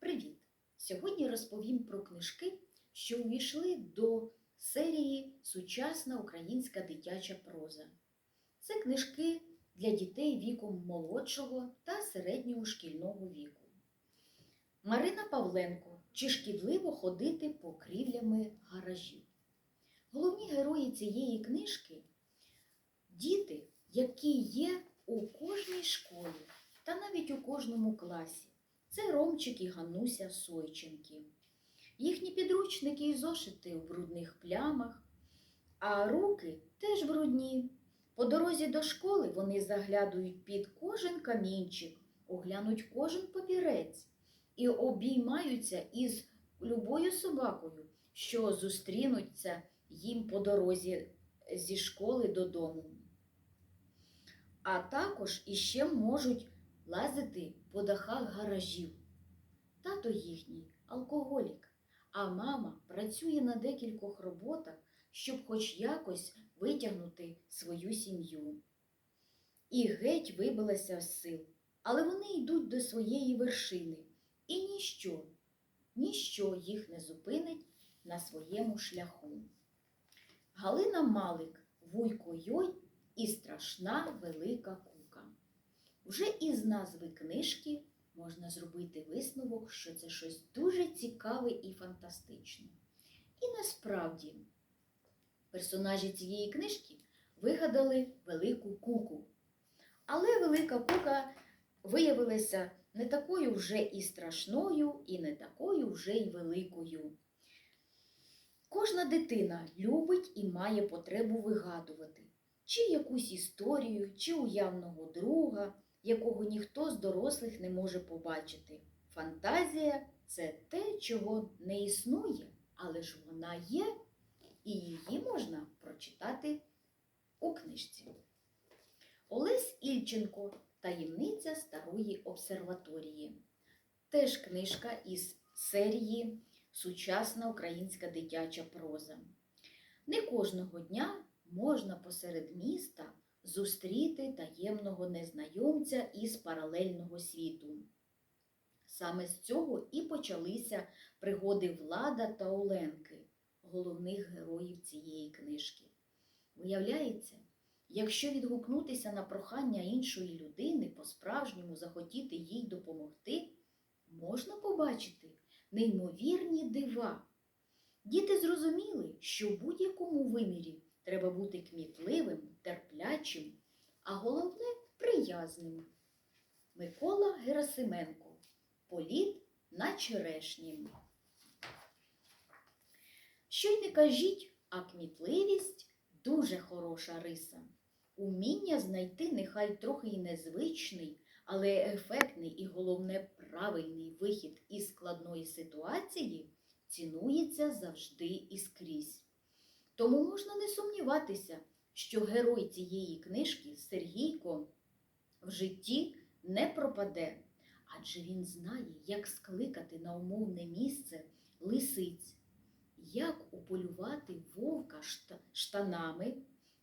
Привіт! Сьогодні розповім про книжки, що увійшли до серії Сучасна українська дитяча проза. Це книжки для дітей віком молодшого та середнього шкільного віку. Марина Павленко Чи шкідливо ходити покрівлями гаражів. Головні герої цієї книжки діти, які є у кожній школі та навіть у кожному класі. Це Ромчик і Гануся Сойченки. Їхні підручники і зошити у брудних плямах, а руки теж брудні. По дорозі до школи вони заглядують під кожен камінчик, оглянуть кожен папірець і обіймаються із любою собакою, що зустрінуться їм по дорозі зі школи додому. А також іще можуть лазити по дахах гаражів. Тато їхній алкоголік, а мама працює на декількох роботах, щоб хоч якось витягнути свою сім'ю. І геть вибилася з сил, але вони йдуть до своєї вершини, і ніщо, ніщо їх не зупинить на своєму шляху. Галина Малик, Вуйко Йой і страшна велика кука. Вже із назви книжки можна зробити висновок, що це щось дуже цікаве і фантастичне. І насправді персонажі цієї книжки вигадали велику куку. Але велика кука виявилася не такою вже і страшною, і не такою вже й великою. Кожна дитина любить і має потребу вигадувати чи якусь історію, чи уявного друга, якого ніхто з дорослих не може побачити. Фантазія це те, чого не існує, але ж вона є, і її можна прочитати у книжці. Олесь Ільченко Таємниця старої обсерваторії. Теж книжка із серії Сучасна українська дитяча проза. Не кожного дня можна посеред міста зустріти таємного незнайомця із паралельного світу. Саме з цього і почалися пригоди Влада та Оленки, головних героїв цієї книжки. Виявляється, якщо відгукнутися на прохання іншої людини, по-справжньому захотіти їй допомогти, можна побачити неймовірні дива. Діти зрозуміли, що в будь-якому вимірі треба бути кмітливим, терплячим, а головне приязним. Микола Герасименко. Політ на черешні. Що й не кажіть, а кмітливість дуже хороша риса. Уміння знайти нехай трохи й незвичний, але ефектний і головне правильний вихід із складної ситуації цінується завжди і скрізь. Тому можна не сумніватися, що герой цієї книжки Сергійко в житті не пропаде, адже він знає, як скликати на умовне місце лисиць, як уполювати вовка штанами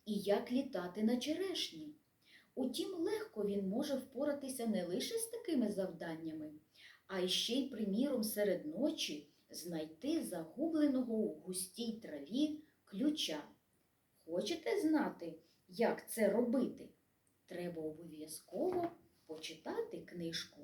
і як літати на черешні. Утім, легко він може впоратися не лише з такими завданнями, а й ще й, приміром, серед ночі знайти загубленого у густій траві ключа. Хочете знати, як це робити? Треба обов'язково почитати книжку